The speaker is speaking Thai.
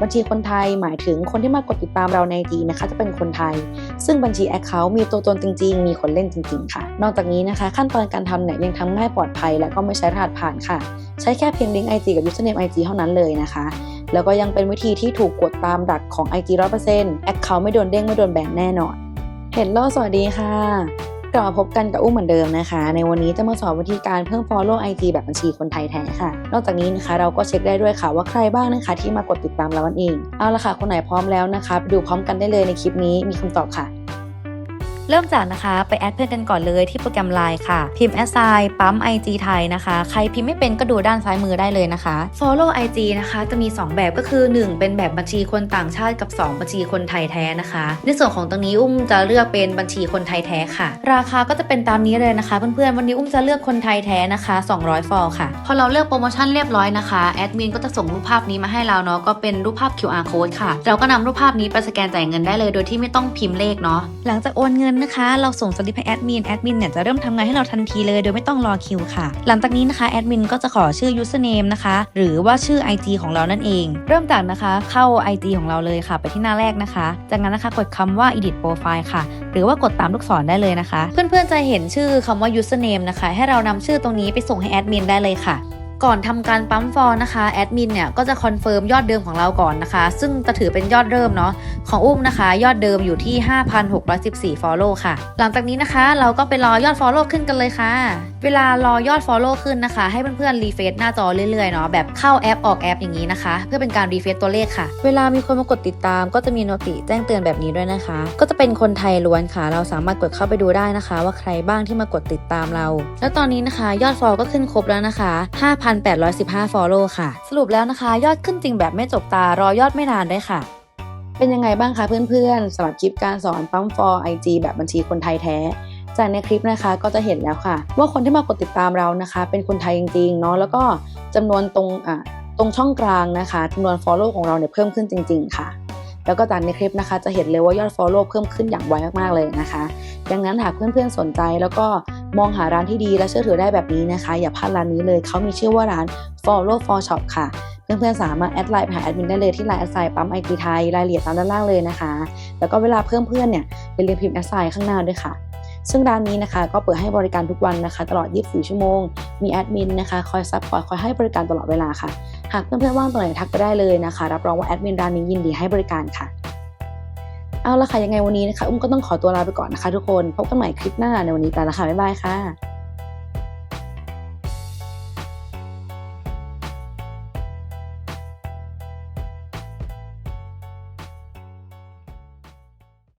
บัญชีคนไทยหมายถึงคนที่มากดติดตามเราใน IG นะคะ จะเป็นคนไทย ซึ่งบัญชี Account มีตัวตนจริง ๆ มีคนเล่นจริง ๆ ค่ะ นอกจากนี้นะคะ ขั้นตอนการทำเนี่ยยังทำง่ายปลอดภัย และก็ไม่ใช้รหัสผ่านค่ะ ใช้แค่เพียงลิงก์ IG กับ username IG เท่านั้นเลยนะคะแล้วก็ยังเป็นวิธีที่ถูกกดตามดักของ IG 100% Account ไม่โดนเด้งไม่โดนแบนแน่นอน เห็นโลสวัสดีค่ะ กลับมาพบกันกับอุ้มเหมือนเดิมนะคะ ในวันนี้จะมาสอนวิธีการเพิ่ม follow IG แบบบัญชีคนไทยแท้ค่ะ นอกจากนี้นะคะเราก็เช็คได้ด้วยค่ะว่าใครบ้างนะคะ ที่มากดติดตามเรานั่นเอง เอาละค่ะคนไหนพร้อมแล้วนะคะไปดูพร้อมกันได้เลยในคลิปนี้มีคำตอบค่ะ เริ่มจากนะคะไปแอดเพื่อนกันก่อนเลยที่โปรแกรม Line ค่ะ พิมพ์แอดไซน์ปั๊ม IG ไทยนะคะ ใครพิมพ์ไม่เป็นก็ดูด้านซ้ายมือได้เลยนะคะ Follow IG นะคะจะมี 2 แบบก็คือ 1 เป็นแบบบัญชีคนต่างชาติกับ 2 บัญชีคนไทยแท้นะคะ ในส่วนของตรงนี้อุ้มจะเลือกเป็นบัญชีคนไทยแท้ค่ะ ราคาก็จะเป็นตามนี้เลยนะคะ เพื่อนๆวันนี้อุ้มจะเลือกคนไทยแท้นะคะ 200 ฟอลค่ะ พอเราเลือกโปรโมชั่นเรียบร้อยนะคะแอดมินก็จะส่งรูปภาพนี้มาให้เราเนาะก็เป็นรูปภาพ QR code ค่ะ เราก็นำรูปภาพนี้ไปสแกนจ่ายเงินได้เลย โดยที่ไม่ต้องพิมพ์เลขเนาะหลังจากโอนเงินนะคะ เราส่งสลิปให้แอดมิน แอดมินเนี่ยจะเริ่มทำงานให้เราทันทีเลย โดยไม่ต้องรอคิวค่ะ หลังจากนี้นะคะแอดมินก็จะขอชื่อ username นะคะ หรือว่าชื่อ IG ของเรานั่นเอง เริ่มจากนะคะเข้า IG ของเราเลยค่ะ ไปที่หน้าแรกนะคะ จากนั้นนะคะกดคำว่า edit profile ค่ะ หรือว่ากดตามลูกศรได้เลยนะคะ เพื่อนๆจะเห็นชื่อคำว่า username นะคะ ให้เรานำชื่อตรงนี้ไปส่งให้แอดมินได้เลยค่ะก่อนทำการปั๊มฟอร์นะคะแอดมินเนี่ยก็จะคอนเฟิร์มยอดเดิมของเราก่อนนะคะ ซึ่งจะถือเป็นยอดเริ่มเนาะ ของอุ้มนะคะ ยอดเดิมอยู่ที่ 5,614 follow ค่ะ หลังจากนี้นะคะ เราก็ไปรอยอด follow ขึ้นกันเลยค่ะ เวลารอยอด follow ขึ้นนะคะ ให้เพื่อนๆรีเฟซหน้าจอเรื่อยๆเนาะแบบเข้าแอปออกแอปอย่างนี้นะคะ เพื่อเป็นการรีเฟซตัวเลขค่ะ เวลามีคนมากดติดตาม ก็จะมีโนติแจ้งเตือนแบบนี้ด้วยนะคะ ก็จะเป็นคนไทยล้วนค่ะ เราสามารถกดเข้าไปดูได้นะคะ ว่าใครบ้างที่มากดติดตามเรา แล้วตอนนี้นะคะ ยอด follow ก็ขึ้นครบแล้วนะคะ 5,815 follow ค่ะ สรุปแล้วนะคะ ยอดขึ้นจริงแบบไม่จบตารอยอดไม่นานด้วยค่ะ เป็นยังไงบ้างคะเพื่อนๆสำหรับคลิปการสอนปั๊ม for IG แบบบัญชีคนไทยแท้ จากในคลิปนะคะก็จะเห็นแล้วค่ะ ว่าคนที่มากดติดตามเรานะคะ เป็นคนไทยจริงๆเนาะแล้วก็จำนวนตรงอะตรงช่องกลางนะคะจำนวน follow ของเราเนี่ยเพิ่มขึ้นจริง ๆ ค่ะ แล้วก็จากในคลิปนะคะ จะเห็นเลยว่ายอด follow เพิ่มขึ้นอย่างไวมากๆเลยนะคะดังนั้นหากเพื่อนๆสนใจแล้วก็มองหาร้านที่ดีและเชื่อถือได้แบบนี้นะคะ อย่าพลาดร้านนี้เลยเขามีชื่อว่าร้าน follow for shop ค่ะ เพื่อนๆสามารถแอดไลน์ไปหาแอดมินได้เลยที่ไลน์แอดไซน์ปั๊มไอทีไทยรายละเอียดตามด้านล่างเลยนะคะ แล้วก็เวลาเพิ่มเพื่อนเนี่ยอย่าลืมพิมพ์แอดไซน์ข้างหน้าด้วยค่ะ ซึ่งร้านนี้นะคะก็เปิดให้บริการทุกวันนะคะ ตลอด 24 ชั่วโมง มีแอดมินนะคะคอยซัพพอร์ตคอยให้บริการตลอดเวลาค่ะ หากเพื่อนๆว่างตรงไหนทักไปได้เลยนะคะ รับรองว่าแอดมินร้านนี้ยินดีให้บริการค่ะเอาละค่ะยังไงวันนี้นะคะ อุ้มก็ต้องขอตัวลาไปก่อนนะคะทุกคน พบกันใหม่คลิปหน้าในวันนี้ไปละค่ะ บ๊ายบายค่ะ